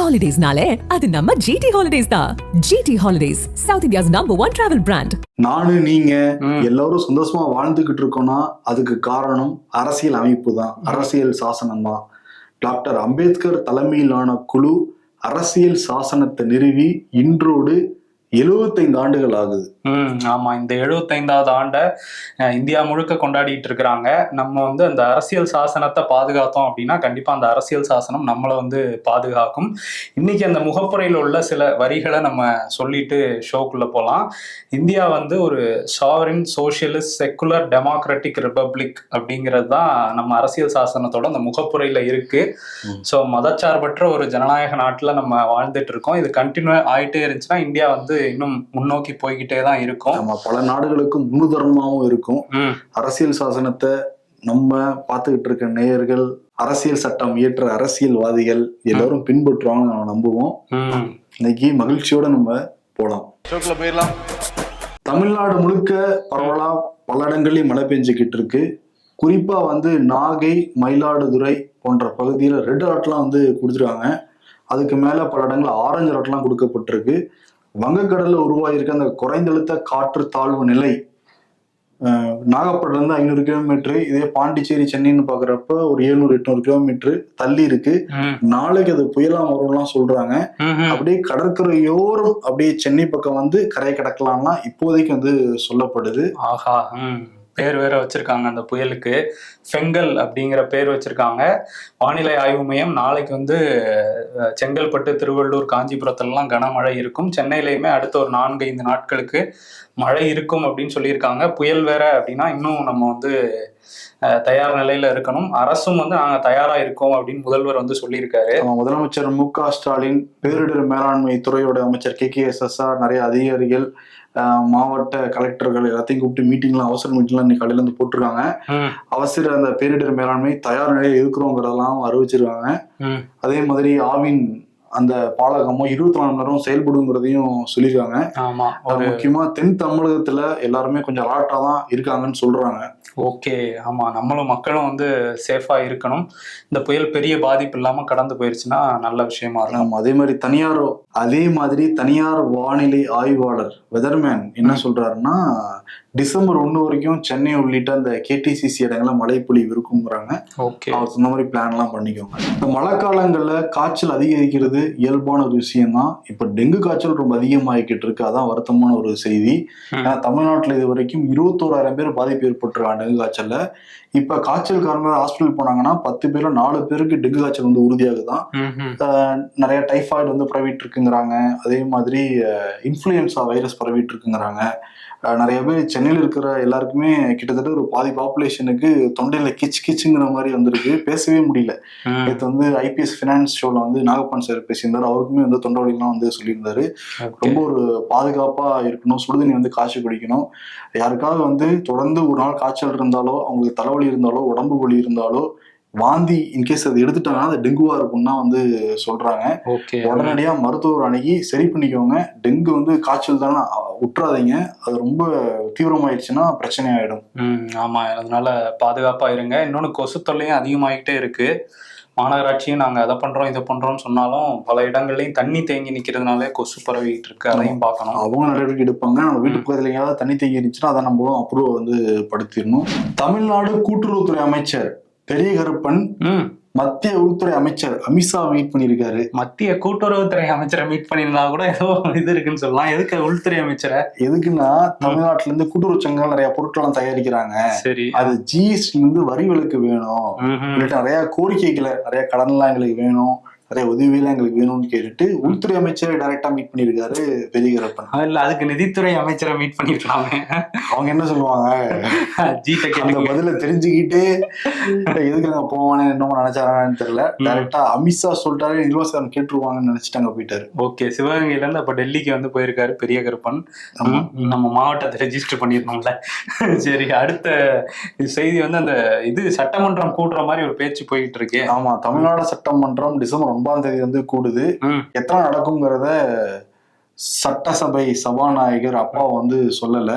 ஹாலிடேஸ்னாலே அது நம்ம ஜிடி ஹாலிடேஸ் தான். GT holidays South India's number one travel brand நானு நீங்க. எல்லாரும் சந்தோஷமா வாழ்ந்துகிட்டு இருக்கோம்னா அதுக்கு காரணம் அரசியல் அமைப்பு தான். அரசியல் சாசனம் தான். டாக்டர் அம்பேத்கர் தலைமையிலான குழு அரசியல் சாசனத்தை நிறுவி இன்றோடு 75 ஆண்டுகள் ஆகுது. ம் ஆமா. இந்த எழுபத்தைந்தாவது ஆண்டை இந்தியா முழுக்க கொண்டாடிட்டு இருக்கிறாங்க. நம்ம வந்து அந்த அரசியல் சாசனத்தை பாதுகாத்தோம் அப்படின்னா கண்டிப்பா அந்த அரசியல் சாசனம் நம்மளை வந்து பாதுகாக்கும். இன்னைக்கு அந்த முகப்புரையில் உள்ள சில வரிகளை நம்ம சொல்லிட்டு ஷோக்குள்ள போகலாம் இந்தியா வந்து ஒரு sovereign socialist secular democratic republic அப்படிங்கிறது தான் நம்ம அரசியல் சாசனத்தோட அந்த முகப்புரையில இருக்கு. ம். ஸோ மதச்சார்பற்ற ஒரு ஜனநாயக நாட்டில் நம்ம வாழ்ந்துட்டு இருக்கோம். இது கண்டினியூ ஆயிட்டே இருந்துச்சுன்னா இந்தியா வந்து இன்னும் முன்னோக்கி போய்கிட்டே தான் இருக்கும். நம்ம பல நாடுகளுக்கு முன்னுதாரணமாகவும் இருக்கும். அரசியல் சாசனத்தை நம்ம பார்த்துக்கிட்டு இருக்க நேயர்கள் அரசியல் சட்டம் இயற்ற அரசியல்வாதிகள் எல்லாரும் பின்பற்றுவாங்கன்னு நம்ம நம்புவோம். ம், இன்னைக்கு மகிழ்ச்சியோட நம்ம போலாம். போயிடலாம். தமிழ்நாடு முழுக்க பரவலா பல இடங்கள்லயும் மழை பெஞ்சுக்கிட்டு இருக்கு. குறிப்பா வந்து நாகை மயிலாடுதுறை போன்ற பகுதியில் ரெட் அலர்ட்லாம் வந்து கொடுத்துருக்காங்க. அதுக்கு மேல பல இடங்கள்ல ஆரஞ்சு அலர்ட்லாம் கொடுக்கப்பட்டிருக்கு. வங்கக்கடல்ல உருவாகியிருக்க அந்த குறைந்தழுத்த காற்று தாழ்வு நிலை அஹ், நாகப்பட்டினம்ல ஐநூறு கிலோமீட்டர் இதே பாண்டிச்சேரி சென்னைன்னு பாக்குறப்ப ஒரு எழுநூறு எட்நூறு கிலோமீட்டர் தள்ளி இருக்கு. நாளைக்கு அது புயலா வரும்லாம் சொல்றாங்க. அப்படியே கடற்கரையோரம் அப்படியே சென்னை பக்கம் வந்து கரை கடக்கலாம்னா இப்போதைக்கு வந்து சொல்லப்படுது. ஆஹா பேர் வேற வச்சிருக்காங்க அந்த புயலுக்கு. ஃபெங்கல் அப்படிங்கிற பேர் வச்சிருக்காங்க. வானிலை ஆய்வு மையம் நாளைக்கு வந்து செங்கல்பட்டு திருவள்ளூர் காஞ்சிபுரத்துலலாம் கனமழை இருக்கும். சென்னையிலையுமே அடுத்த ஒரு நான்கு ஐந்து நாட்களுக்கு மழை இருக்கும் அப்படின்னு சொல்லியிருக்காங்க. புயல் வேற அப்படின்னா இன்னும் நம்ம வந்து தயார் நிலையில இருக்கணும். அரசும் வந்து நாங்க தயாரா இருக்கோம் அப்படின்னு முதல்வர் வந்து சொல்லியிருக்காரு. முதலமைச்சர் மு க ஸ்டாலின் பேரிடர் மேலாண்மை துறையோட அமைச்சர் K K S S R நிறைய அதிகாரிகள் மாவட்ட கலெக்டர்கள் எல்லாத்தையும் கூப்பிட்டு மீட்டிங்லாம் அவசர மீட்டிங்லாம் இன்னைக்கு காலையில இருந்து போட்டிருக்காங்க. அவசர அந்த பேரிடர் மேலாண்மை தயார் நிலையில் இருக்கிறோங்கிறதெல்லாம் அறிவிச்சிருக்காங்க. அதே மாதிரி ஆவின் அந்த பாலகமும் இருபத்தி நாலு மணி நேரம் செயல்படுங்கிறதையும் சொல்லியிருக்காங்க. ஆமா முக்கியமா தென் தமிழகத்துல எல்லாருமே கொஞ்சம் அலாட்டா தான் இருக்காங்கன்னு சொல்றாங்க. ஓகே ஆமா நம்மளும் மக்களும் வந்து சேஃபா இருக்கணும். இந்த புயல் பெரிய பாதிப்பு இல்லாம கடந்து போயிருச்சுன்னா நல்ல விஷயமா இருக்கும். அதே மாதிரி தனியார் அதே மாதிரி தனியார் வானிலை ஆய்வாளர் வெதர்மேன் என்ன சொல்றாருன்னா டிசம்பர் ஒன்று வரைக்கும் சென்னை உள்ளிட்ட அந்த கேடிசிசி இடங்கள்ல மழைப்பொழிவு இருக்குங்கிறாங்க ஓகே. அவர் சொன்ன மாதிரி பிளான்லாம் பண்ணிக்கோங்க. இந்த மழை காலங்கள்ல காய்ச்சல் அதிகரிக்கிறது இயல்பான ஒரு விஷயம் தான் இப்போ டெங்கு காய்ச்சல் ரொம்ப அதிகமாகிக்கிட்டு இருக்கு. அதான் வருத்தமான ஒரு செய்தி. ஏன்னா தமிழ்நாட்டில் இது வரைக்கும் இருபத்தோராயிரம் பேர் பாதிப்பு ஏற்பட்டிருக்காங்க டெங்கு காய்ச்சல்ல. இப்ப காய்ச்சல் காரணமாக ஹாஸ்பிட்டல் போனாங்கன்னா பத்து பேர்ல நாலு பேருக்கு டெங்கு காய்ச்சல் வந்து உறுதியாகுதான். நிறைய டைஃபாய்டு வந்து பரவிட்டு இருக்குங்கிறாங்க. அதே மாதிரி இன்ஃப்ளூயன்ஸா வைரஸ் பரவிட்டு இருக்குங்கிறாங்க. நிறைய பேர் சென்னையில் இருக்கிற எல்லாருக்குமே கிட்டத்தட்ட ஒரு பாதி பாப்புலேஷனுக்கு தொண்டையில கிச் கிச்சுங்கிற மாதிரி வந்திருக்கு. பேசவே முடியல. நேற்று வந்து ஐபிஎஸ் ஃபினான்ஸ் ஷோல வந்து நாகப்பன் சார் பேசியிருந்தாரு. அவருக்குமே வந்து தொண்டை வலிலாம் வந்து சொல்லியிருந்தாரு. ரொம்ப ஒரு பாதுகாப்பா இருக்கணும். சுடுதண்ணி வந்து காய்ச்சி குடிக்கணும். யாருக்காவது வந்து தொடர்ந்து ஒரு நாள் காய்ச்சல் இருந்தாலோ அவங்களுக்கு தலைவலி இருந்தாலோ உடம்பு வலி இருந்தாலோ வாந்தி இன்கேஸ் அது எடுத்துட்டாங்கன்னா அது டெங்குவா இருக்கும்னா வந்து சொல்றாங்க. உடனடியா மருத்துவர் அணுகி சரி பண்ணிக்கோங்க. டெங்கு வந்து காய்ச்சல் தானே விட்டுறாதீங்க அது ரொம்ப தீவிரமாயிடுச்சுன்னா பிரச்சனை ஆயிடும். ஆமா. அதனால பாதுகாப்பா இருங்க. இன்னொன்னு கொசு தொல்லையும் அதிகமாகிட்டே இருக்கு. மாநகராட்சியும் நாங்க அதை பண்றோம் இதை பண்றோம்னு சொன்னாலும் பல இடங்கள்லயும் தண்ணி தேங்கி நிக்கிறதுனாலே கொசு பரவிட்டு இருக்கு. அதையும் பார்க்கணும். அவங்க நடவடிக்கை எடுப்பாங்க. நம்ம வீட்டு பக்கத்துல எங்கேயாவது தண்ணி தேங்கி இருந்துச்சுன்னா அதை நம்மளும் அப்ரூவ் வந்து படுத்திடணும். தமிழ்நாடு கூட்டுறவுத்துறை அமைச்சர் பெரிய கருப்பன் ம். மத்திய உள்துறை அமைச்சர் அமித்ஷா மீட் பண்ணியிருக்காரு. மத்திய கூட்டுறவுத்துறை அமைச்சரை மீட் பண்ணியிருந்தா கூட ஏதோ இது இருக்குன்னு சொல்லலாம். எதுக்கு உள்துறை அமைச்சரை? எதுக்குன்னா தமிழ்நாட்டுல இருந்து கூட்டுறவு சங்கங்கள் நிறைய பொருட்கள்லாம் தயாரிக்கிறாங்க. சரி. அது ஜிஎஸ்டி இருந்து வரி விலக்கு வேணும். நிறைய கோரிக்கைகளை நிறைய கடன்லாம் எங்களுக்கு வேணும். நிறைய உதவியெல்லாம் எங்களுக்கு வேணும்னு கேட்டுட்டு உள்துறை அமைச்சரை டைரக்டா மீட் பண்ணியிருக்காரு பெரிய கருப்பன் இல்ல அதுக்கு நிதித்துறை அமைச்சரை மீட் பண்ணிருக்கலாமே. அவங்க என்ன சொல்லுவாங்க? அந்த பதில தெரிஞ்சுக்கிட்டு எதுக்கு அங்க போவானே? என்னமோ நினைச்சாரான்னு தெரியல. டைரக்டா அமித்ஷா சொல்லிட்டாரு நிர்வாகம் கேட்டுருவாங்கன்னு நினைச்சிட்டு அங்க போயிட்டாரு. ஓகே சிவகங்கையில இருந்து அப்ப டெல்லிக்கு வந்து போயிருக்காரு பெரிய கருப்பன் நம்ம மாவட்டத்தை ரெஜிஸ்டர் பண்ணிருந்தோம்ல சரி அடுத்த செய்தி வந்து அந்த இது சட்டமன்றம் கூட்டுற மாதிரி ஒரு பேச்சு போயிட்டு இருக்கு. ஆமா தமிழ்நாடு சட்டமன்றம் டிசம்பர் ஒன்பதாம் தேதி வந்து கூடுது. எத்தனை நடக்குங்கிறத சட்டசபை சபாநாயகர் அப்பா வந்து சொல்லல.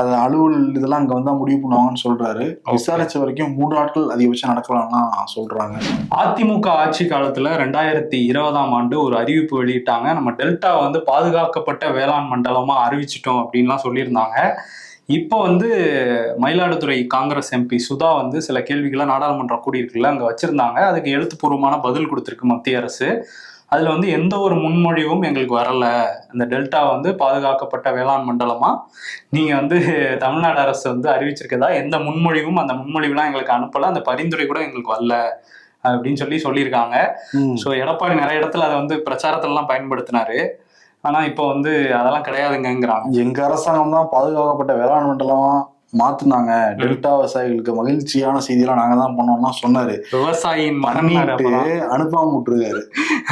அது அலுவல் இதெல்லாம் அங்க வந்தா முடிவு பண்ணுவாங்கன்னு சொல்றாரு. விசாரிச்ச வரைக்கும் மூணு நாட்கள் அதிகபட்சம் நடக்கலாம்னா சொல்றாங்க. அதிமுக ஆட்சி காலத்துல ரெண்டாயிரத்தி இருபதாம் ஆண்டு ஒரு அறிவிப்பு வெளியிட்டாங்க. நம்ம டெல்டா வந்து பாதுகாக்கப்பட்ட வேளாண் மண்டலமா அறிவிச்சிட்டோம் அப்படின்லாம் சொல்லியிருந்தாங்க. இப்போ வந்து மயிலாடுதுறை காங்கிரஸ் எம்பி சுதா வந்து சில கேள்விகளை நாடாளுமன்றம் கூடியிருக்குல்ல அங்க வச்சிருந்தாங்க. அதுக்கு எழுத்துப்பூர்வமான பதில் கொடுத்திருக்கு மத்திய அரசு. அதுல வந்து எந்த ஒரு முன்மொழிவும் எங்களுக்கு வரல. இந்த டெல்டா வந்து பாதுகாக்கப்பட்ட வேளாண் மண்டலமா? நீங்க வந்து தமிழ்நாடு அரசு வந்து அறிவிச்சிருக்கதா? எந்த முன்மொழிவும் அந்த முன்மொழிவுலாம் எங்களுக்கு அனுப்பல. அந்த பரிந்துரை கூட எங்களுக்கு வரல அப்படின்னு சொல்லி சொல்லியிருக்காங்க. ஸோ எடப்பாடி நிறைய இடத்துல அதை வந்து பிரச்சாரத்துல எல்லாம் பயன்படுத்தினாரு. ஆனா இப்போ வந்து அதெல்லாம் கிடையாதுங்கிறாங்க எங்க அரசாங்கம் தான் பாதுகாக்கப்பட்ட வேளாண் மண்டலம் மாத்துனாங்க. டெல்டா விவசாயிகளுக்கு மகிழ்ச்சியான செய்தியெல்லாம் நாங்க தான் பண்ணோம்னா சொன்னாரு. விவசாயியின் பண்ணிட்டு. அனுப்பாம விட்டுருக்காரு.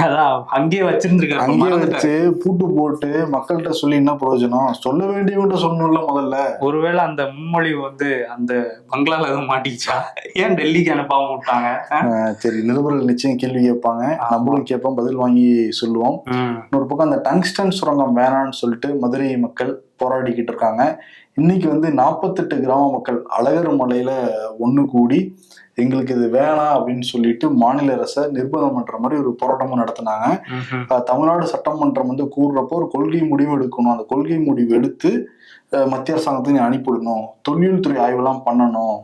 அதான் அங்கேயே வச்சிருந்திருக்காரு அங்கேயே. வச்சு பூட்டு போட்டு மக்கள்கிட்ட சொல்லி என்ன பிரயோஜனம்? சொல்ல வேண்டியவன்ட்ட சொல்லணும்ல முதல்ல. ஒருவேளை அந்த முன்மொழிவு வந்து அந்த பங்களால எதுவும் மாட்டிக்கிச்சா? ஏன் டெல்லிக்கு அனுப்பாம விட்டாங்க? சரி நிருபர்கள் நிச்சயம் கேள்வி கேட்பாங்க. நம்மளும் கேட்போம் பதில் வாங்கி சொல்லுவோம். இன்னொரு பக்கம் அந்த டங்ஸ்டன் சுரங்கம் வேணாம்னு சொல்லிட்டு மதுரை மக்கள் போராடிக்கிட்டு இருக்காங்க. இன்னைக்கு வந்து நாற்பத்தெட்டு கிராம மக்கள் அழகர் மலையில ஒண்ணு கூடி எங்களுக்கு இது வேணாம் அப்படின்னு சொல்லிட்டு மாநில அரசை நிர்பந்தம் பண்ற மாதிரி ஒரு போராட்டமும் நடத்தினாங்க. தமிழ்நாடு சட்டமன்றம் வந்து கூடுறப்போ ஒரு கொள்கை முடிவு எடுக்கணும். அந்த கொள்கை முடிவு எடுத்து மத்திய அரசாங்கத்தை நீ அனுப்பிவிடணும் தொழில் துறை ஆய்வெல்லாம் பண்ணணும்.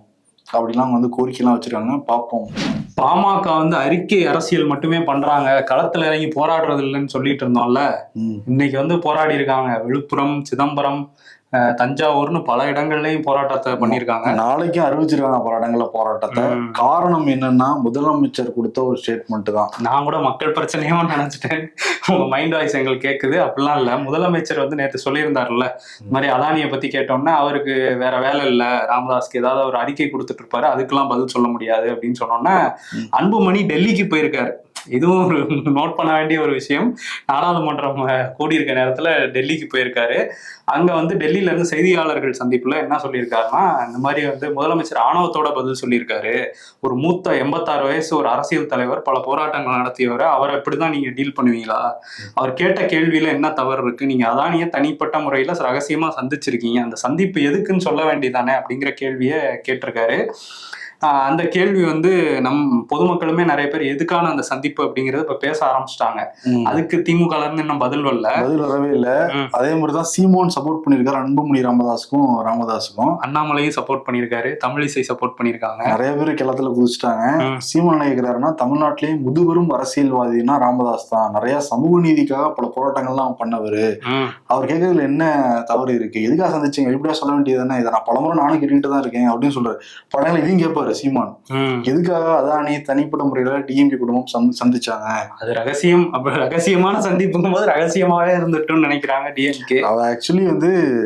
அப்படிலாம் வந்து கோரிக்கைலாம் வச்சிருக்காங்க. பார்ப்போம். பாமக வந்து அறிக்கை அரசியல் மட்டுமே பண்றாங்க. களத்துல இறங்கி போராடுறது இல்லைன்னு சொல்லிட்டு இருந்தோம்ல. இன்னைக்கு வந்து போராடி இருக்காங்க. விழுப்புரம் சிதம்பரம் தஞ்சாவூர்னு பல இடங்கள்லயும் போராட்டத்தை பண்ணியிருக்காங்க. நாளைக்கும் அறிவிச்சிருக்காங்க பல இடங்கள்ல போராட்டத்தை. காரணம் என்னன்னா முதலமைச்சர் கொடுத்த ஒரு ஸ்டேட்மெண்ட் தான். நான் கூட மக்கள் பிரச்சனையும் நினைச்சிட்டேன். உங்க மைண்ட் வாய்ஸ் எங்களுக்கு கேக்குது. அப்படிலாம் இல்ல. முதலமைச்சர் வந்து நேற்று சொல்லியிருந்தாருல்ல. இந்த மாதிரி அதானியை பத்தி கேட்டோம்னா அவருக்கு வேற வேலை இல்ல. ராமதாஸ்க்கு ஏதாவது ஒரு அறிக்கை கொடுத்துட்டு இருப்பாரு. அதுக்கெல்லாம் பதில் சொல்ல முடியாது அப்படின்னு சொன்னோன்னே ம். அன்புமணி டெல்லிக்கு போயிருக்காரு. இதுவும் ஒரு நோட் பண்ண வேண்டிய ஒரு விஷயம். நாடாளுமன்றம் கூடியிருக்க நேரத்துல டெல்லிக்கு போயிருக்காரு. அங்க வந்து டெல்லியில இருந்து செய்தியாளர்கள் சந்திப்புல என்ன சொல்லியிருக்காருன்னா இந்த மாதிரி வந்து முதலமைச்சர் ஆணவத்தோட பதில் சொல்லியிருக்காரு. ஒரு மூத்த எண்பத்தாறு வயசு ஒரு அரசியல் தலைவர் பல போராட்டங்கள் நடத்தியவர். அவரை இப்படிதான் நீங்க டீல் பண்ணுவீங்களா? அவர் கேட்ட கேள்வியில என்ன தவறு இருக்கு? நீங்க அதானிய தனிப்பட்ட முறையில ரகசியமா சந்திச்சிருக்கீங்க. அந்த சந்திப்பு எதுக்குன்னு சொல்ல வேண்டியதானே அப்படிங்கிற கேள்வியை கேட்டிருக்காரு. அந்த கேள்வி வந்து நம் பொதுமக்களுமே நிறைய பேர் எதுக்கான அந்த சந்திப்பு அப்படிங்கறத இப்ப பேச ஆரம்பிச்சிட்டாங்க. அதுக்கு திமுக இருந்து இன்னும் பதில் வரல. பதில் வரவே இல்ல. அதே மாதிரிதான் சீமோன் சப்போர்ட் பண்ணிருக்காரு அன்புமணி ராமதாஸுக்கும் ராமதாஸுக்கும். அண்ணாமலையும் சப்போர்ட் பண்ணியிருக்காரு தமிழிசை சப்போர்ட் பண்ணியிருக்காங்க. நிறைய பேர் கிளத்துல குதிச்சிட்டாங்க. சீமான் என்ன கேக்குறாருன்னா தமிழ்நாட்டிலேயே முதுபெரும் அரசியல்வாதினா ராமதாஸ் தான். நிறைய சமூக நீதிக்காக பல போராட்டங்கள்லாம் பண்ணவரு. அவர் கேட்கறதுல என்ன தவறு இருக்கு? எதுக்காக சந்திச்சீங்க? வெளிப்படையா சொல்ல வேண்டியதுதானே இதை நான் பலமுறை நானும் கேட்டுட்டு தான் இருக்கேன் அப்படின்னு சொல்றாரு. படங்கள் இதையும் கேட்பாரு சீமான். எதுக்காக அதானி தனிப்பட்ட முறையில டிஎம்கே குடும்பம் சந்தி- சந்திச்சாங்க? அது ரகசியம். அப்ப ரகசியமான சந்திப்புங்கும் போது ரகசியமாவே இருந்துட்டுன்னு நினைக்கிறாங்க டிஎம்கே அவ ஆக்சுவலி வந்து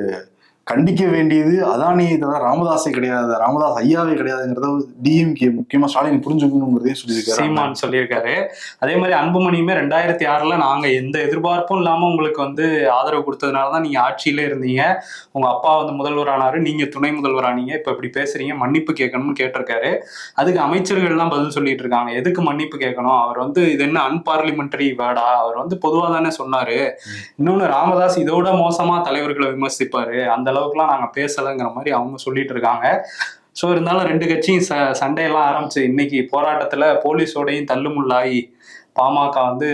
கண்டிக்க வேண்டியது அதானியை தவிர ராமதாஸே கிடையாது ராமதாஸ் ஐயாவே கிடையாதுங்கிறத டிஎம்கே முக்கியமா ஸ்டாலின் புரிஞ்சுக்கணுங்கிறதையும் சொல்லியிருக்காரு சீமான் சொல்லியிருக்காரு. அதே மாதிரி அன்புமணியுமே ரெண்டாயிரத்தி ஆறுல நாங்க எந்த எதிர்பார்ப்பும் இல்லாம உங்களுக்கு வந்து ஆதரவு கொடுத்ததுனாலதான் நீங்க ஆட்சியில இருந்தீங்க. உங்க அப்பா வந்து முதல்வர் ஆனாரு நீங்க துணை முதல்வர் ஆனீங்க. இப்ப இப்படி பேசுறீங்க மன்னிப்பு கேட்கணும்னு கேட்டிருக்காரு. அதுக்கு அமைச்சர்கள்லாம் பதில் சொல்லிட்டு இருக்காங்க. எதுக்கு மன்னிப்பு கேட்கணும்? அவர் வந்து இது என்ன அன்பார்லிமெண்டரி வேர்டா? அவர் வந்து பொதுவா தானே சொன்னாரு. இன்னொன்னு ராமதாஸ் இதோட மோசமா தலைவர்களை விமர்சிப்பாரு. அந்த அளவுக்குலாம் நாங்க பேசலைங்கிற மாதிரி அவங்க சொல்லிட்டு இருக்காங்க. ஸோ இருந்தாலும் ரெண்டு கட்சியும் ச சண்டையெல்லாம் ஆரம்பிச்சு இன்னைக்கு போராட்டத்துல போலீஸோடையும் தள்ளுமுள்ளாகி பாமக வந்து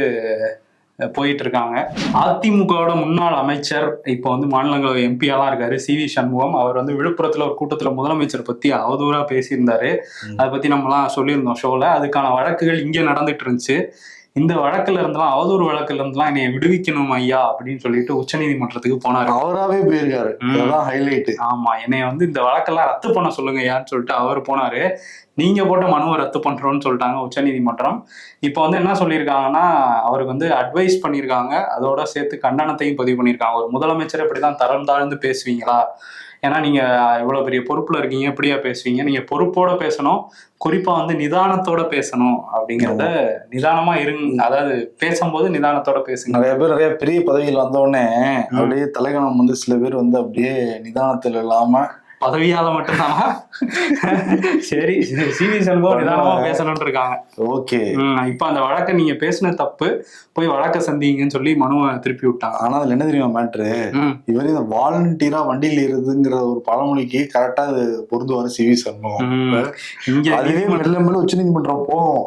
போயிட்டு இருக்காங்க அதிமுகவோட முன்னாள் அமைச்சர் இப்போ வந்து மாநிலங்களவை எம்பியாலாம் இருக்காரு சி வி சண்முகம். அவர் வந்து விழுப்புரத்துல ஒரு கூட்டத்துல முதலமைச்சர் பத்தி அவதூறா பேசியிருந்தாரு. அதை பத்தி நம்மலாம் சொல்லியிருந்தோம் ஷோல அதுக்கான வழக்குகள் இங்க நடந்துட்டு இருந்துச்சு. இந்த வழக்குல இருந்தெல்லாம் அவதூறு வழக்குல இருந்தெல்லாம் என்னைய விடுவிக்கணும் ஐயா அப்படின்னு சொல்லிட்டு உச்சநீதிமன்றத்துக்கு போனாரு. அவராவே போயிருக்காரு. ஹைலைட் ஆமா என்னைய வந்து இந்த வழக்கெல்லாம் ரத்து பண்ண சொல்லுங்க யான்னு சொல்லிட்டு அவர் போனாரு. நீங்க போட்ட மனுவை ரத்து பண்றோம்னு சொல்லிட்டாங்க உச்சநீதிமன்றம். இப்போ வந்து என்ன சொல்லியிருக்காங்கன்னா அவருக்கு வந்து அட்வைஸ் பண்ணியிருக்காங்க. அதோட சேர்த்து கண்டனத்தையும் பதிவு பண்ணியிருக்காங்க. ஒரு முதலமைச்சர் இப்படிதான் தரம் தாழ்ந்து பேசுவீங்களா? ஏன்னா நீங்க இவ்வளவு பெரிய பொறுப்புல இருக்கீங்க இப்படியா பேசுவீங்க. நீங்க பொறுப்போட பேசணும் குறிப்பா வந்து நிதானத்தோட பேசணும் அப்படிங்கறத நிதானமா இருங்க அதாவது பேசும்போது நிதானத்தோட பேசுங்க. நிறைய பேர் நிறைய பெரிய பதவிகள் வந்த உடனே அப்படியே தலைகணம் வந்து சில பேர் வந்து அப்படியே நிதானத்தில் இல்லாம பதவியால மட்டும்தானா? சரி சிவி சண்முகம் நிதானமா பேசணும்னு இருக்காங்க ஓகே இப்ப அந்த வழக்கை நீங்க பேசின தப்பு போய் வழக்க சந்திங்கன்னு சொல்லி மனுவை திருப்பி விட்டாங்க. ஆனா அதுல என்ன தெரியுமா மேட்ரு? இவரே இந்த வாலண்டியரா வண்டியில் ஏறுதுங்கிற ஒரு பழமொழிக்கு கரெக்டா அது பொருந்துவாரு சிவி சண்முகம். இங்க அதுவே மெல்ல மெல்ல உச்ச நீதிமன்றம் போகும்.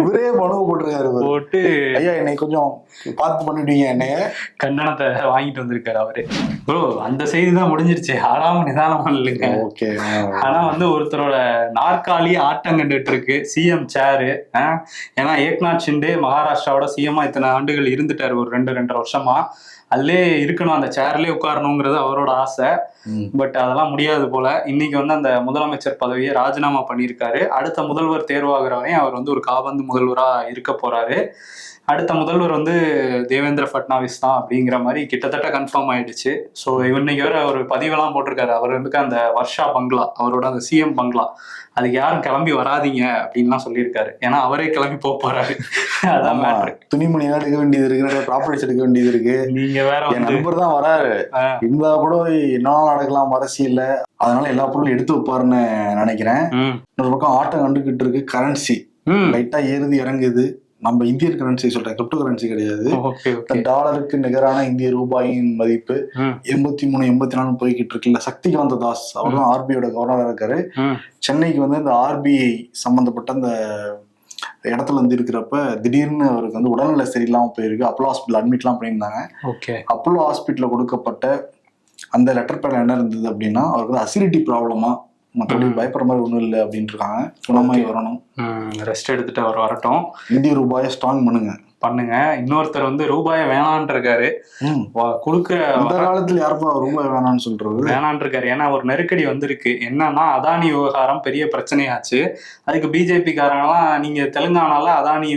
இவரே மனுவை போட்டிருக்காரு. போட்டு ஐயா என்னை கொஞ்சம் பார்த்து பண்ணிடுவீங்க என்னைய? கண்டனத்தை வாங்கிட்டு வந்திருக்காரு அவரு. ப்ரோ அந்த செய்தி தான் முடிஞ்சிருச்சு. ஆறாம நிதானமா இல்லைங்க ஓகே ஆனா வந்து ஒருத்தரோட நாற்காலி ஆட்டம் கண்டுட்டு இருக்கு. சிஎம் சேரு ஏன்னா ஏக்நாத் ஷிண்டே மகாராஷ்டிராவோட சிஎம்மா இத்தனை ஆண்டுகள் இருந்துட்டாரு ஒரு ரெண்டு ரெண்டரை வருஷமா. அதுலயே இருக்கணும் அந்த சேர்லயே உட்காரணுங்கிறது அவரோட ஆசை. பட் அதெல்லாம் முடியாது போல. இன்னைக்கு வந்து அந்த முதலமைச்சர் பதவியை ராஜினாமா பண்ணியிருக்காரு. அடுத்த முதல்வர் தேர்வாகிற வரையும் அவர் வந்து ஒரு காபந்து முதல்வரா இருக்க போறாரு. அடுத்த முதல்வர் வந்து தேவேந்திர ஃபட்னாவிஸ் தான் அப்படிங்கிற மாதிரி கிட்டத்தட்ட கன்ஃபார்ம் ஆயிடுச்சு. ஸோ இன்னைக்கு வேற ஒரு பதிவெல்லாம் போட்டிருக்காரு. அவர் வந்து அந்த வர்ஷா பங்களா அவரோட அந்த சிஎம் பங்களா. அதுக்கு யாரும் கிளம்பி வராதீங்க அப்படின்லாம் சொல்லியிருக்காரு. ஏன்னா அவரே கிளம்பி போக போறாரு. அதான் மேட்ரு துணிமணி எல்லாம் எடுக்க வேண்டியது இருக்கு நிறைய ப்ராப்பர்ட்டிஸ் எடுக்க வேண்டியது இருக்கு. நீங்க வேற என் நண்பர் தான் வராரு. ஆ. இருந்தா கூட என்ன நடக்கலாம் அரசியல்ல அதனால எல்லா பொருளும் எடுத்து வைப்பாருன்னு நினைக்கிறேன். இன்னொரு பக்கம் ஆட்டம் கண்டுகிட்டு இருக்கு கரன்சி. லைட்டா ஏறுது இறங்குது. நம்ம இந்தியன் கரன்சி சொல்றேன் கிரிப்டோ கரன்சி கிடையாது டாலருக்கு நிகரான இந்திய ரூபாயின் மதிப்பு எண்பத்தி மூணு எண்பத்தி நாலு போய்கிட்டு இருக்குல்ல. சக்திகாந்த தாஸ் அவர் தான் ஆர்பிஐயோட கவர்னரா இருக்காரு. சென்னைக்கு வந்து இந்த ஆர்பிஐ சம்பந்தப்பட்ட அந்த இடத்துல வந்து இருக்கிறப்ப திடீர்னு அவருக்கு வந்து உடல்நிலை சரியில்லாம போயிருக்கு. அப்போலோ ஹாஸ்பிட்டல் அட்மிட்லாம் பண்ணியிருந்தாங்க. அப்போலோ ஹாஸ்பிட்டலில் கொடுக்கப்பட்ட அந்த லெட்டர் பேட்ல என்ன இருந்தது அப்படின்னா அவருக்கு வந்து அசிடிட்டி ப்ராப்ளமா மற்றபடி. பயப்படுற மாதிரி ஒன்றும் இல்லை அப்படின்ட்டு இருக்காங்க. குணமாயி வரணும். ரெஸ்ட் எடுத்துட்டு அவர் வரட்டும். இந்திய ரூபாயை ஸ்ட்ராங் பண்ணுங்க. பண்ணுங்க. இன்னொருத்தர் வந்து ரூபாய வேணான் இருக்காரு. கொடுக்கிற காலத்துல யாருப்பா ரூபாய் வேணாம்னு சொல்றது? வேணான் இருக்காரு. ஏன்னா ஒரு நெருக்கடி வந்திருக்கு. என்னன்னா அதானி விவகாரம் பெரிய பிரச்சனையாச்சு. அதுக்கு பிஜேபி காரங்களாம் நீங்க தெலுங்கானால அதானி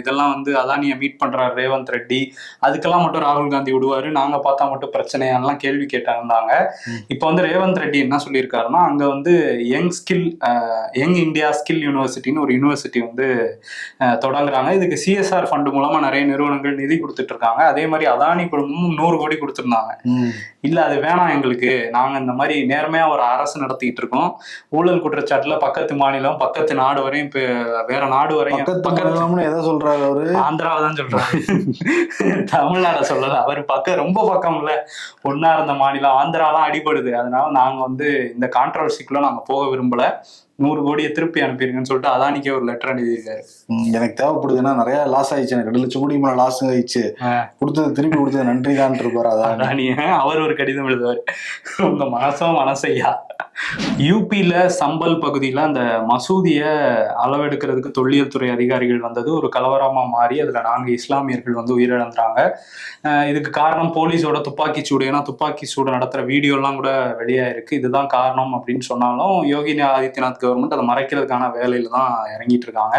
இதெல்லாம் வந்து அதானியை மீட் பண்றாரு ரேவந்த் ரெட்டி. அதுக்கெல்லாம் மட்டும் ராகுல் காந்தி விடுவாரு. நாங்க பார்த்தா மட்டும் பிரச்சனையான்லாம் கேள்வி கேட்டாங்க ம். இப்போ வந்து ரேவந்த் ரெட்டி என்ன சொல்லியிருக்காருன்னா அங்க வந்து young skill young India skill யூனிவர்சிட்டின்னு ஒரு யூனிவர்சிட்டி வந்து தொடங்குறாங்க. இதுக்கு சிஎஸ்ஆர் ஃபண்டு மூலமா நிறைய நிறுவனங்கள் நிதி கொடுத்துட்டு இருக்காங்க அதே மாதிரி அதானி குழுமமும் நூறு கோடி கொடுத்துருந்தாங்க. இல்ல அது வேணாம் எங்களுக்கு. நாங்க இந்த மாதிரி நேர்மையா ஒரு அரசு நடத்திட்டு இருக்கோம் ஊழல் குற்றச்சாட்டுல பக்கத்து மாநிலம் பக்கத்து நாடு வரையும் வேற நாடு வரையும் பக்கத்து எதை சொல்றாரு அவரு? ஆந்திராவை தான் சொல்றாரு. தமிழ்நாட சொல்லல. அவர் பக்கம் ரொம்ப பக்கம்ல. ஒன்னா இருந்த மாநிலம் ஆந்திராலாம் அடிபடுது. அதனால நாங்க வந்து இந்த கான்ட்ரவர்சிக்குள்ள நாங்க போக விரும்பல. நூறு கோடியை திருப்பி அனுப்பிடுங்கன்னு சொல்லிட்டு அதானிக்கே ஒரு லெட்டர் ம், எனக்கு தேவைப்படுது ஏன்னா நிறைய லாஸ் ஆயிடுச்சு எனக்கு. ரெண்டு லட்சம் கோடி மேல லாஸ் ஆயிடுச்சு. கொடுத்தது திருப்பி கொடுத்தது நன்றி தான் இருப்பாரு அதான். அதானி அவர் ஒரு கடிதம் எழுதுவார். உங்க மனசும் மனசையா. யூபியில் சம்பல் பகுதியில அந்த மசூதியை அளவெடுக்கிறதுக்கு தொல்லியல் துறை அதிகாரிகள் வந்தது. ஒரு கலவரமாக மாறி அதுல நான்கு இஸ்லாமியர்கள் வந்து உயிரிழந்தாங்க அஹ் இதுக்கு காரணம் போலீஸோட துப்பாக்கி சூடு. ஏன்னா துப்பாக்கி சூடு நடத்துற வீடியோ எல்லாம் கூட வெளியாயிருக்கு. இதுதான் காரணம் அப்படின்னு சொன்னாலும் யோகி ஆதித்யநாத் கவர்மெண்ட் அதை மறைக்கிறதுக்கான வேலையில் தான் இறங்கிட்டு இருக்காங்க.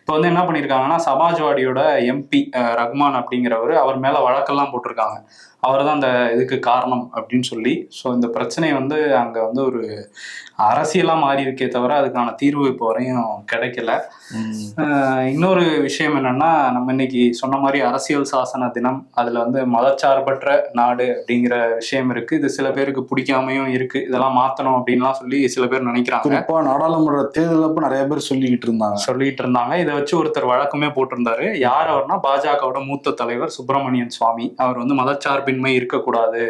இப்போ வந்து என்ன பண்ணியிருக்காங்கன்னா சமாஜ்வாடியோட எம்பி ரஹ்மான் அப்படிங்கிறவர் அவர் மேல வழக்கெல்லாம் போட்டிருக்காங்க. அவர் தான் அந்த இதுக்கு காரணம் அப்படின்னு சொல்லி ஸோ இந்த பிரச்சனை வந்து அங்கே வந்து ஒரு அரசியலாக மாறி இருக்கே தவிர அதுக்கான தீர்வு இப்போ வரையும் கிடைக்கல. இன்னொரு விஷயம் என்னன்னா நம்ம இன்னைக்கு சொன்ன மாதிரி அரசியல் சாசன தினம் அதுல வந்து மதச்சார்பற்ற நாடு அப்படிங்கிற விஷயம் இருக்கு. இது சில பேருக்கு பிடிக்காமையும் இருக்கு. இதெல்லாம் மாத்தணும் அப்படின்லாம் சொல்லி சில பேர் நினைக்கிறாங்க. குறிப்பா நாடாளுமன்ற தேர்தல் அப்ப நிறைய பேர் சொல்லிக்கிட்டு இருந்தாங்க. சொல்லிட்டு இருந்தாங்க. இதை வச்சு ஒருத்தர் வழக்குமே போட்டிருந்தாரு. யார் அவர்னா பாஜகவோட மூத்த தலைவர் சுப்பிரமணியன் சுவாமி. அவர் வந்து மதச்சார்பின்மை இருக்கக்கூடாது.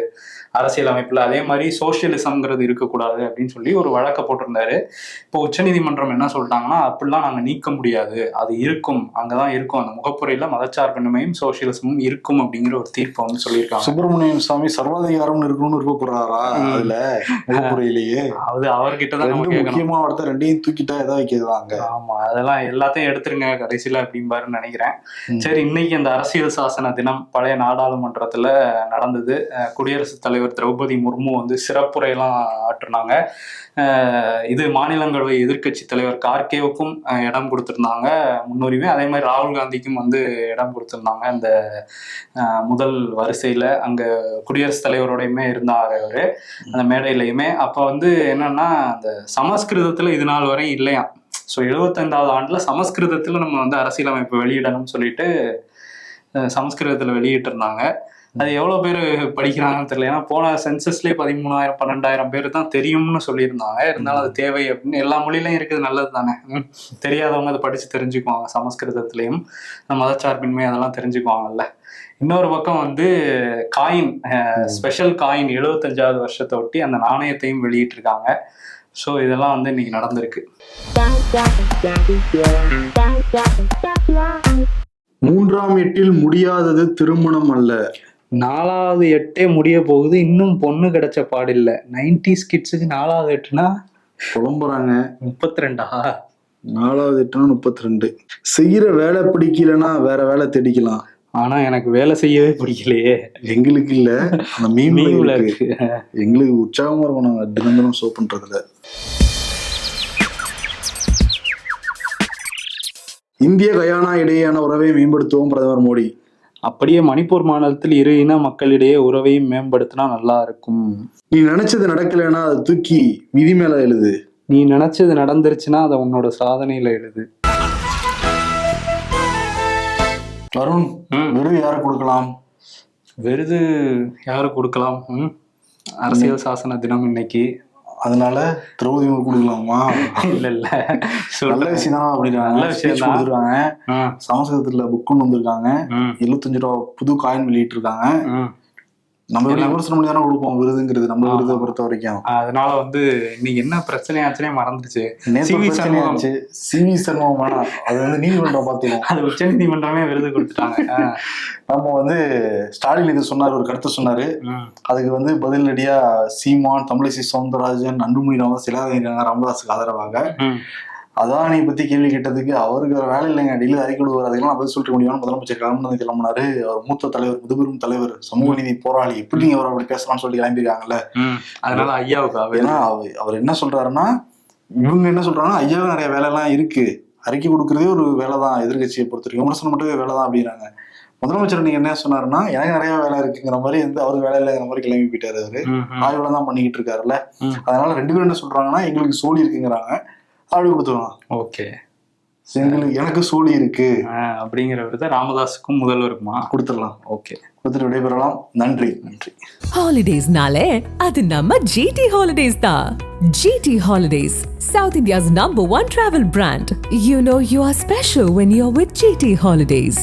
அரசியல் அமைப்புல அதே மாதிரி சோசியலிசம்ங்கிறது இருக்கக்கூடாது அப்படின்னு சொல்லி ஒரு வழக்கை போட்டிருந்தாரு. இப்போ உச்சநீதிமன்றம் என்ன சொல்லிட்டாங்கன்னா அப்படிலாம் நாங்க நீக்க முடியாது. அது இருக்கும். அங்கதான் இருக்கும். அந்த முகப்புரையில மதச்சார்பின்மையும் சோசியலிசமும் இருக்கும் அப்படிங்கிற ஒரு தீர்ப்பை வந்து சொல்லியிருக்காங்க. சுப்பிரமணியம் சாமி சர்வாதிகாரம் இருக்கணும்னு ம். அதுல முகப்புரையிலேயே. அது அவர்கிட்ட தான் முக்கியமான வார்த்தை ரெண்டையும் தூக்கிட்டா எதை வைக்கிறதாங்க ஆமா. அதெல்லாம் எல்லாத்தையும் எடுத்துருங்க கடைசியில அப்படிம்பாருன்னு நினைக்கிறேன். சரி இன்னைக்கு இந்த அரசியல் சாசன தினம் பழைய நாடாளுமன்றத்துல நடந்தது. குடியரசுத் தலைவர் திரௌபதி முர்மு வந்து சிறப்புரையெல்லாம் ஆற்றுனாங்க. இது மாநிலங்களவை எதிர்க்கட்சி தலைவர் கார்கேவுக்கும் இடம் கொடுத்திருந்தாங்க முன்னுரிமை. அதே மாதிரி ராகுல் காந்திக்கும் வந்து இடம் கொடுத்திருந்தாங்க அந்த முதல் வரிசையில். அங்கே குடியரசுத் தலைவரோடையுமே இருந்தார் அவர் அந்த மேடையிலையுமே. அப்போ வந்து என்னன்னா அந்த சமஸ்கிருதத்தில் இது நாள் வரை இல்லையா? ஸோ எழுபத்தைந்தாவது ஆண்டில் சமஸ்கிருதத்தில் நம்ம வந்து அரசியலமைப்பு வெளியிடணும்னு சொல்லிட்டு சமஸ்கிருதத்தில் வெளியிட்டிருந்தாங்க. அது எவ்வளவு பேர் படிக்கிறாங்கன்னு தெரியல. ஏன்னா போன சென்சஸ்லேயே பதிமூணாயிரம் பன்னெண்டாயிரம் பேர் தான் தெரியும்னு சொல்லியிருந்தாங்க. இருந்தாலும் அது தேவை அப்படின்னு எல்லா மொழியிலையும் இருக்குது. நல்லது தானே. தெரியாதவங்க அதை படிச்சு தெரிஞ்சுக்குவாங்க சமஸ்கிருதத்திலையும். மதச்சார்பின்மை அதெல்லாம் தெரிஞ்சுக்குவாங்கல்ல. இன்னொரு பக்கம் வந்து காயின் ஸ்பெஷல் காயின் எழுபத்தஞ்சாவது வருஷத்தை ஒட்டி அந்த நாணயத்தையும் வெளியிட்டிருக்காங்க. ஸோ இதெல்லாம் வந்து இன்னைக்கு நடந்திருக்கு. மூன்றாம் எட்டில் முடியாதது திருமணம் அல்ல. நாலாவது எட்டே முடிய போகுது. இன்னும் பொண்ணு கிடைச்ச பாடில்ல. நைன்டிஸ் கிட்ஸுக்கு நாலாவது எட்டுனா புலம்புறாங்க. முப்பத்தி ரெண்டா நாலாவது எட்டுனா முப்பத்தி ரெண்டு செய்யற வேலை பிடிக்கலன்னா வேற வேலை தேடிக்கலாம். ஆனா எனக்கு வேலை செய்யவே பிடிக்கலையே. எங்களுக்கு இல்ல. அந்த மீன்ல மீன்ல இருக்கு. எங்களுக்கு உற்சாகமா இருக்கும் நாங்க தினம் ஷோ பண்றதுல. இந்திய கயானா இடையேயான உறவை மேம்படுத்துவோம் பிரதமர் மோடி. அப்படியே மணிப்பூர் மாநிலத்தில் இரு இன மக்களிடையே உறவை மேம்படுத்தினா நல்லா இருக்கும். நீ நினைச்சது நடக்கலைன்னா அதை தூக்கி விதி மேல எழுது. நீ நினைச்சது நடந்துருச்சுன்னா அதை உன்னோட சாதனையில எழுது. அருண். விருது யாரை கொடுக்கலாம்? விருது யாரு கொடுக்கலாம்? அரசியல் சாசன தினம் இன்னைக்கு. அதனால திரௌபதி முர்மு கொடுக்கலாமா இல்ல இல்ல. நல்ல விஷயம் தான் அப்படின்றாங்க. நல்ல விஷயம். கொடுத்துருக்காங்க. சமஸ்கிருதத்துல புக் கொண்டு வந்திருக்காங்க. எழுபத்தஞ்சு ரூபா புது காயின் வெளியிட்டு இருக்காங்க நம்ம விமர்சனம் பண்ணி தானே கொடுப்போம் விருதுங்கிறது. நம்ம. விருதை பொறுத்த வரைக்கும். அதனால வந்து இன்னைக்கு என்ன பிரச்சனையாச்சுனே மறந்துருச்சு. நேத்து சிவி சண்முகம். சிவி சண்முகம் வேணாம் அது வந்து நீதிமன்றம் பார்த்துக்கும் அது உச்ச நீதிமன்றமே விருது கொடுத்துட்டாங்க. நம்ம வந்து ஸ்டாலின் இது சொன்னார் ஒரு கருத்து சொன்னாரு. அதுக்கு வந்து பதிலடியா சீமான் தமிழிசை சவுந்தரராஜன் அன்புமணி ராமதாஸ் சிலாதீராங்க ராமதாஸுக்கு ஆதரவாக. அதானி பத்தி கேள்வி கேட்டதுக்கு அவருக்கு வேற வேலை இல்லைங்க. டெய்லி அறிக்கை விடுவார். அதுக்கெல்லாம் பதில் சொல்லிட்டு முடியும்னு முதலமைச்சர் கிளம்புனது கிளம்புனாரு. அவர் மூத்த தலைவர் முதுபெரும் தலைவர் சமூக நீதி போராளி. எப்படி நீங்க அவர் அப்படி பேசலாம்னு சொல்லி கிளம்பிருக்காங்கல்ல. அதனால ஐயாவுக்கு அவர் ஏன்னா அவர் என்ன சொல்றாருன்னா இவங்க என்ன சொல்றாங்கன்னா ஐயாவுக்கு நிறைய வேலை எல்லாம் இருக்கு. அறிக்கை கொடுக்கறதே ஒரு வேலை தான் எதிர்கட்சியை பொறுத்த வரைக்கும் விமர்சனம் மட்டுமே வேலை தான் அப்படிங்கிறாங்க முதலமைச்சர் நீங்க என்ன சொன்னாருன்னா எனக்கு நிறைய வேலை இருக்குங்கிற மாதிரி வந்து அவர் வேலை இல்லைங்கிற மாதிரி கிளம்பி போயிட்டாரு அவரு. ஆய்வுல தான் பண்ணிக்கிட்டு இருக்காருல்ல. அதனால ரெண்டு பேரும் என்ன சொல்றாங்கன்னா எங்களுக்கு சோழி இருக்குங்கிறாங்க. அப்படி ஓகே எனக்கு சோழி இருக்கு அப்படிங்கிற விருது ராமதாஸுக்கும் முதல்வருக்குமா கொடுத்துடலாம் ஓகே கொடுத்துட்டு விடைபெறலாம் நன்றி நன்றி Holidays-நாலே அது நம்ம GT Holidays தான். GT Holidays, South India's number one travel brand. You know you are special when you're with GT Holidays.